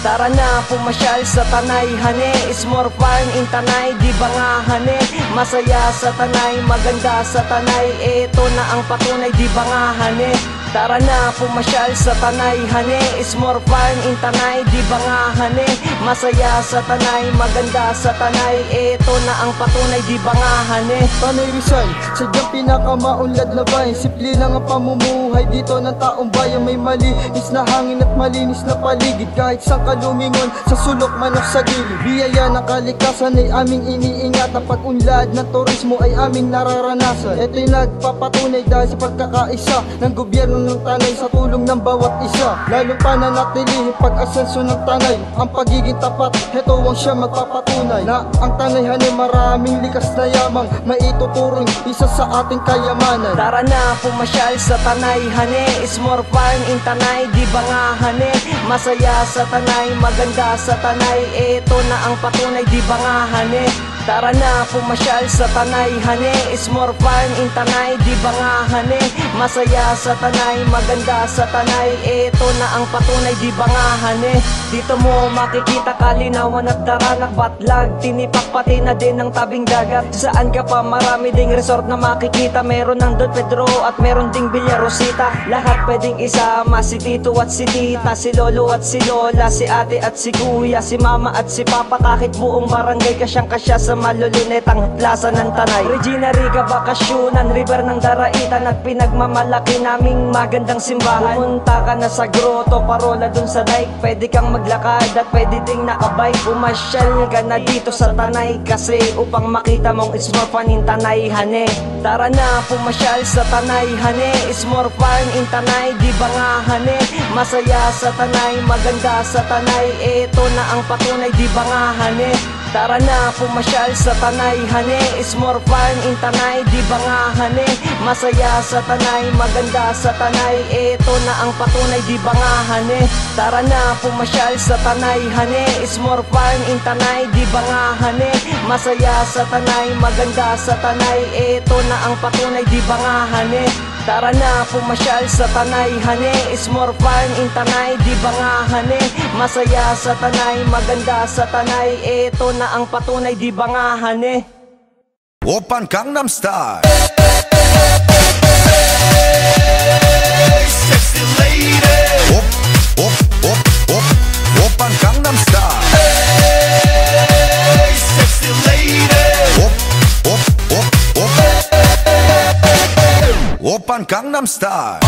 Tara na pumasyal sa Tanay Hane. Is more fun in Tanay Di ba nga hane? Masaya sa Tanay Maganda sa Tanay. Ito na ang patunay Di ba nga hane Tara na pumasyal sa Tanay Hane. Is more fun in Tanay Di ba nga hane? Masaya sa Tanay Maganda sa Tanay. Ito na ang patunay Di ba nga hane? Tanay Rizal, sadyang pinakamaunlad na bayan Simple lang ang pamumuhay dito ng taong bayan May malinis na hangin at malinis na paligid. Kahit saan ka lumingon, sa sulok man o sa gilid. Biyaya ng kalikasan ay aming iniingatan Pag unlad ng turismo ay aming nararanasan. Ito'y nagpapatunay dahil sa pagkakaisa Ng gobyerno ng tanay sa tulong ng bawat isa. Lalo pa na natilihin pag-asenso ng tanay Ang pagiging tapat, heto ang siya magpapatunay. Na ang tanayhan ay maraming likas na yamang Maituturing isa sa ating kayamanan. Tara na pumasyal sa Tanay Hane Is more fun in Tanay Di ba nga hane Masaya sa Tanay Maganda sa Tanay. Ito na ang patunay Di ba nga hane Tara na pumasyal sa Tanay Hane. Is more fun in Tanay Di ba nga hane? Masaya sa Tanay Maganda sa Tanay. Ito na ang patunay Di ba nga hane? Dito mo makikita kalinawan at daranak. Batlag, tinipak pati na din ng tabing dagat. Saan ka pa marami ding resort na makikita. Meron ng Don Pedro at meron ding Villa Rosita. Lahat pwedeng isama Si Tito at si Tita Si Lolo at si Lola Si ate at si Kuya Si Mama at si Papa. Kahit buong barangay kasyang kasya Sa malulunetang plaza ng Tanay. Regina Riga Bakasyonan River ng Daraitan At pinagmamalaki naming magandang simbahan. Pumunta ka na sa grotto Parola dun sa dike. Pwede kang maglakad at pwede ding nakabike Pumasyal ka na dito sa Tanay Kasi upang makita mong it's more fun in Tanay Hane. Tara na pumasyal sa Tanay Hane. It's more fun in Tanay Di ba nga hane? Masaya sa Tanay Maganda sa Tanay. Ito na ang patunay Di ba nga hane Tara na pumasyal sa Tanay Hane. Is more fun in Tanay Di ba nga hane? Masaya sa Tanay Maganda sa Tanay. Ito na ang patunay Di ba nga hane? Tara na pumasyal sa Tanay Hane. Is more fun in Tanay Di ba nga hane? Masaya sa Tanay Maganda sa Tanay. Ito na ang patunay Di ba nga hane Tara na pumasyal sa Tanay Hane It's more fun in Tanay, di ba nga hane? Masaya sa Tanay, maganda sa Tanay Ito na ang patunay, di ba nga hane? Open Gangnam Style 오빤 강남스타일